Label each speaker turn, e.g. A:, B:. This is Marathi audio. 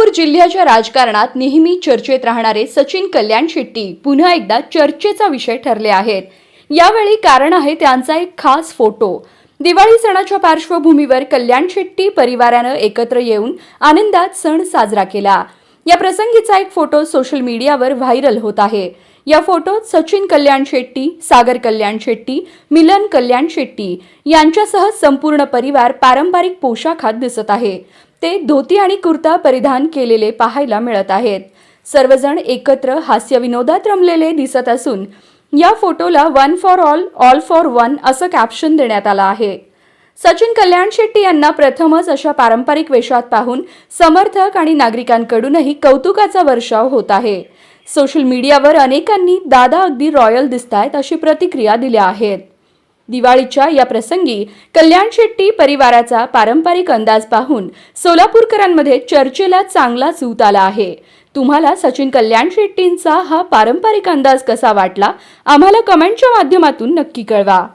A: सोलापूर जिल्ह्याच्या राजकारणात नेहमी चर्चेत राहणारे सचिन कल्याण शेट्टी पुन्हा एकदा चर्चेचा विषय ठरले आहेत. यावेळी कारण आहे त्यांचा एक खास फोटो. दिवाळी सणाच्या पार्श्वभूमीवर कल्याण शेट्टी परिवारानं एकत्र येऊन आनंदात सण साजरा केला. या प्रसंगीचा एक फोटो सोशल मीडियावर व्हायरल होत आहे. या फोटोत सचिन कल्याण शेट्टी सागर कल्याण शेट्टी मिलन कल्याण शेट्टी यांच्यासह संपूर्ण परिवार पारंपरिक पोशाखात दिसत आहे. ते धोती आणि कुर्ता परिधान केलेले पाहायला मिळत आहेत. सर्वजण एकत्र हास्यविनोदात रमलेले दिसत असून या फोटोला one for all all for one असं कॅप्शन देण्यात आलं आहे. सचिन कल्याण शेट्टी यांना प्रथमच अशा पारंपरिक वेशात पाहून समर्थक आणि नागरिकांकडूनही कौतुकाचा वर्षाव होत आहे. सोशल मीडियावर अनेकांनी दादा अगदी रॉयल दिसतायत अशी प्रतिक्रिया दिल्या आहेत. दिवाळीच्या या प्रसंगी कल्याण शेट्टी परिवाराचा पारंपरिक अंदाज पाहून सोलापूरकरांमध्ये चर्चेला चांगला सूत आला आहे. तुम्हाला सचिन कल्याण शेट्टींचा हा पारंपरिक अंदाज कसा वाटला? आम्हाला कमेंटच्या माध्यमातून नक्की कळवा.